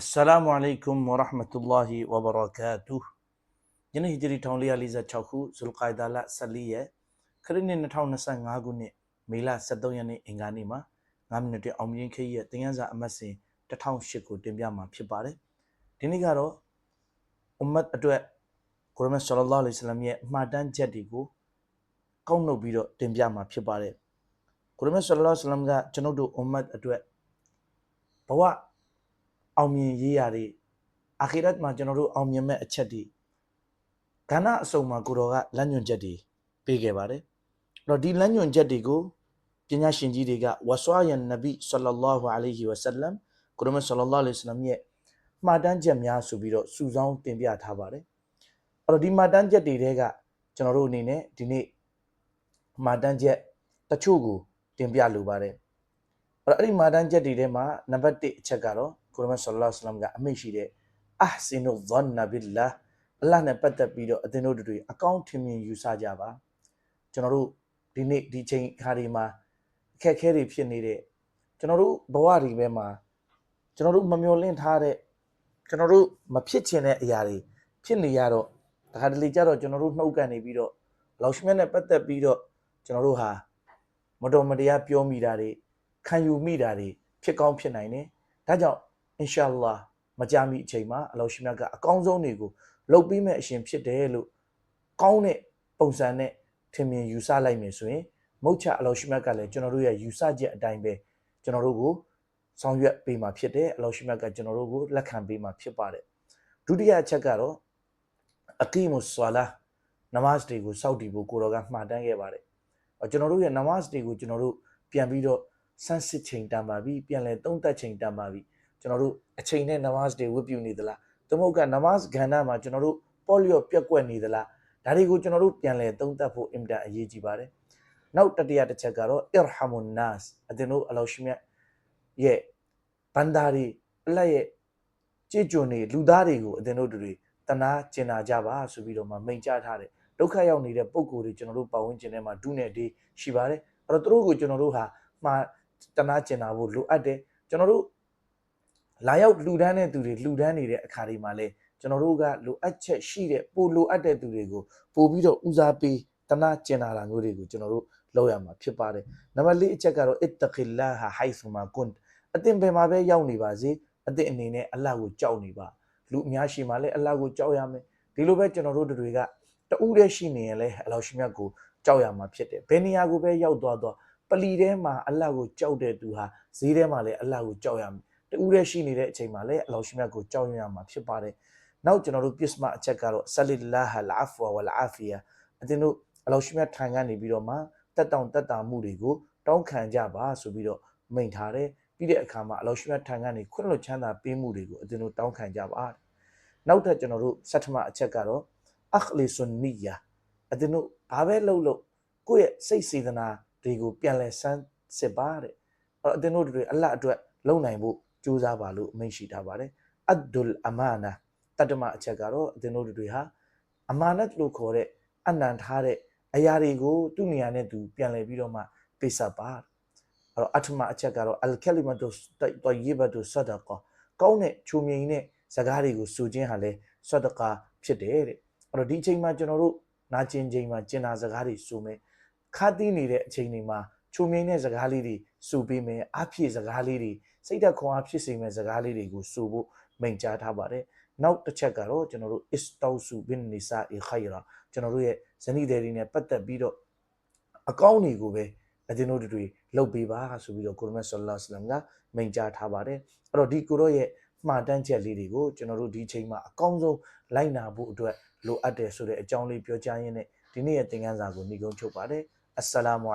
Assalamu alaikum wa rahmatullahi wa barakatuh ယနေ့ဟီဂျရီ1446ခုဇူလ်ကိုင်ဒါလ14ရက်ခရစ်နှစ်2025ခုနှစ်မေလ23ရက်နေ့အင်္ဂါနေ့မှာ9မိနစ်တည်းအောင်မြင်ခေတ်ရဲ့သင်ခန်းစာအမှတ်စဉ်1008ကိုတင်ပြမှာဖြစ်ပါတယ်ဒီနေ့ကတော့အွမ်မတ်အတွက်ကိုရမတ်ဆလလောလ္လဟ်အလိုင်းဝါဆလမ်ရဲ့မှာတမ်းချက်တွေကိုကောက်နှုတ်ပြီးတော့တင်ပြမှာဖြစ်ပါတယ်ကိုရမတ်ဆလလောလ္လဟ်အလိုင်းဝါဆလမ်ကကျွန်ုပ်တို့အွမ်မတ်အတွက်ဘဝ အောင်မြင်ရေးရာတွေအာခိရတ်မှာကျွန်တော်တို့အောင်မြင်မဲ့အချက်တွေကဏ္ဍအစုံမှာကိုတော်ကလမ်းညွှန်ချက်တွေပေးခဲ့ပါတယ်အဲ့တော့ဒီလမ်းညွှန်ချက်တွေကိုပညာရှင်ကြီးတွေကဝါဆွာယန်နဗီဆလလောလ္ဟူအလိုင်ဟီဝဆလမ်ကိုရမဆလလောလ္လဟ်အလိုင်ဝဆလမ်ရဲ့မှားတမ်းချက်များဆိုပြီးတော့စုဆောင်းတင်ပြထားပါတယ်အဲ့တော့ဒီမှားတမ်းချက်တွေတဲကကျွန်တော်တို့အနေနဲ့ဒီနေ့မှားတမ်းချက်တချို့ကိုတင်ပြလိုပါတယ်အဲ့တော့အဲ့ဒီမှားတမ်းချက်တွေထဲမှာနံပါတ်1အချက်ကတော့ ကိုရမဆလလောလ္လဟ်အလိုင်ဝဆလမ်ကအမိန့်ရှိတဲ့အာဟ်ဆီနူဇန်နဘီလာအလ္လာဟ်နဲ့ပတ်သက်ပြီးတော့အသင်တို့တွေအကောင့်ထင်မြင်ယူဆကြပါကျွန်တော်တို့ဒီနေ့ဒီချိန်ခါဒီမှာအခက်အခဲတွေဖြစ်နေတဲ့ကျွန်တော်တို့ဘဝတွေပဲမှာကျွန်တော်တို့မမျှော်လင့်ထားတဲ့ကျွန်တော်တို့မဖြစ်ချင်တဲ့အရာတွေဖြစ်နေရတော့တခါတလေကြတော့ကျွန်တော်တို့နှုတ်ကန်နေပြီးတော့လောက်ရှမြတ်နဲ့ပတ်သက်ပြီးတော့ကျွန်တော်တို့ဟာမတော်မတရားပြောမိတာတွေခံယူမိတာတွေဖြစ်ကောင်းဖြစ်နိုင်တယ်ဒါကြောင့် အင်ရှာအလ္လာမကြမီအချိန်မှာအလောရှိမြတ်ကအကောင်းဆုံးတွေကိုလုပ်ပြီးမဲ့အရှင်ဖြစ်တယ်လို့ကောင်းတဲ့ပုံစံနဲ့ထင်မြင်ယူဆလိုက်မယ်ဆိုရင်မုတ်ချအလောရှိမြတ်ကလည်းကျွန်တော်တို့ရဲ့ယူဆချက်အတိုင်းပဲကျွန်တော်တို့ကိုဆောင်ရွက်ပေးမှာဖြစ်တယ်အလောရှိမြတ်ကကျွန်တော်တို့ကိုလက်ခံပေးမှာဖြစ်ပါတယ်ဒုတိယအချက်ကတော့အကီမုဆွာလာနမတ်တွေကိုစောင့်တည်ဖို့ကိုတော်ကမှာတမ်းခဲ့ပါတယ်ကျွန်တော်တို့ရဲ့နမတ်တွေကိုကျွန်တော်တို့ပြန်ပြီးတော့ဆန်းစစ်ချိန်တန်ပါပြီပြန်လဲသုံးသက်ချိန်တန်ပါပြီ ကျွန်တော်တို့အချိန်နဲ့နမတ်တွေဝတ်ပြုနေသလားသမုတ်ကနမတ်ကဏ္ဍမှာကျွန်တော်တို့ပေါ်လျော့ပြက်ကွက်နေသလားဒါတွေကိုကျွန်တော်တို့ပြန်လဲသုံးသပ်ဖို့အင်တာအရေးကြီးပါတယ်နောက်တတိယတစ်ချက်ကတော့ irhamun nas အတင်တို့အလောရှိမြတ်ရဲ့ဘန္တာတွေအလက်ရဲ့ကြည်ကြွနေလူသားတွေကိုအတင်တို့တွေတနာကျင်နာကြပါဆိုပြီးတော့မှမိန်ကြားထားတယ်ဒုက္ခရောက်နေတဲ့ပုံကိုယ်တွေကျွန်တော်တို့ပတ်ဝန်းကျင်ထဲမှာဒုနဲ့ဒီရှိပါတယ်အဲ့တော့သူတို့ကိုကျွန်တော်တို့ဟာမှာတနာကျင်နာဖို့လိုအပ်တယ်ကျွန်တော်တို့ လာရောက်လှူဒန်းတဲ့သူတွေလှူဒန်းနေတဲ့အခါတွေမှာလဲကျွန်တော်တို့ကလိုအပ်ချက်ရှိတဲ့ပိုလိုအပ်တဲ့သူတွေကိုပို့ပြီးတော့ဦးစားပေးတနာကျင်နာတာမျိုးတွေကိုကျွန်တော်တို့လုပ်ရမှာဖြစ်ပါတယ်နံပါတ်၄အချက်ကတော့ ittaqillaha haythu ma kunt အသင်ပင်မှာပဲရောက်နေပါစေအသင်အနေနဲ့အလ္လာဟ်ကိုကြောက်နေပါလူအများရှိမှလည်းအလ္လာဟ်ကိုကြောက်ရမယ်ဒီလိုပဲကျွန်တော်တို့တွေကတူးတဲ့ရှိနေရင်လည်းအလ္လာဟ်ရှိမြတ်ကိုကြောက်ရမှာဖြစ်တယ်ဘယ်နေရာကိုပဲရောက်သွားတော့ပလီထဲမှာအလ္လာဟ်ကိုကြောက်တဲ့သူဟာဈေးထဲမှာလည်းအလ္လာဟ်ကိုကြောက်ရမယ် တူးရဲရှိနေတဲ့အချိန်မှာလည်းအလောရှိမြတ်ကိုကြောက်ရွံ့ရမှာဖြစ်ပါတယ်။နောက်ကျွန်တော်တို့ပြစ်မအချက်ကတော့ဆလီလာဟလအဖဝဝလအာဖီယာအတင်းတို့အလောရှိမြတ်ထံကနေပြီးတော့မှတက်တောင်တက်တာမှုတွေကိုတောင်းခံကြပါဆိုပြီးတော့မိန့်ထားတယ်။ပြီးတဲ့အခါမှာအလောရှိမြတ်ထံကနေခွင့်လွှတ်ချမ်းသာပေးမှုတွေကိုအတင်းတို့တောင်းခံကြပါ။နောက်ထပ်ကျွန်တော်တို့ဆတ်ထမအချက်ကတော့အခလီဆွန်နီယာအတင်းတို့ဘာပဲလုပ်လို့ကိုယ့်ရဲ့စိတ်စေတနာတွေကိုပြန်လဲဆန်းစစ်ပါတဲ့။အဲ့တော့အတင်းတို့တွေအလတ်အတွက်လုံနိုင်ဖို့ကြိုးစားပါလို့အမိန့်ရှိထားပါတယ်အဒ်ဒုလ်အမာနာတတ္တမအချက်ကတော့အသင်တို့တွေဟာအမာနတ်လို့ခေါ်တဲ့အနံထားတဲ့အရာတွေကိုသူ့နေရာနဲ့သူပြန်လည်ပြီးတော့မှပိစပ်ပါအဲ့တော့အထမအချက်ကတော့အလ်ကလီမတုတယီဘတုဆဒကာကောင်းတဲ့ချူမြိန်တဲ့စကားတွေကိုဆိုခြင်းဟာလဲဆဒကာဖြစ်တယ်တဲ့အဲ့တော့ဒီအချိန်မှာကျွန်တော်တို့နာကျင်ချိန်မှာကျင်နာစကားတွေဆိုမယ်ခါတီးနေတဲ့အချိန်တွေမှာချူမြိန်တဲ့စကားလေးတွေဆိုပေးမယ်အဖြစ်စကားလေးတွေ စိတ်သက်ခွန်အားဖြစ်စေမဲ့စကားလေးတွေကိုဆိုဖို့မိန့်ကြားထားပါတယ်နောက်တစ်ချက်ကတော့ကျွန်တော်တို့ istausu bin nisa i khaira ကျွန်တော်တို့ရဲ့ဇနီးတွေနဲ့ပတ်သက်ပြီးတော့အကောင်းတွေကိုပဲအတင်းတို့တွေလှုပ်ပေးပါဆိုပြီးတော့ကိုရမတ်ဆလ္လာလဟ်အလัยဟ်ကမိန့်ကြားထားပါတယ်အဲ့တော့ဒီကိုရောရဲ့မှားတမ်းချက်လေးတွေကိုကျွန်တော်တို့ဒီချိန်မှာအကောင်းဆုံးလိုက်နာဖို့အတွက်လိုအပ်တယ်ဆိုတဲ့အကြောင်းလေးပြောကြားရင်းနဲ့ဒီနေ့ရဲ့သင်ခန်းစာကိုညီကုန်းချုပ်ပါတယ်အစ္စလာမု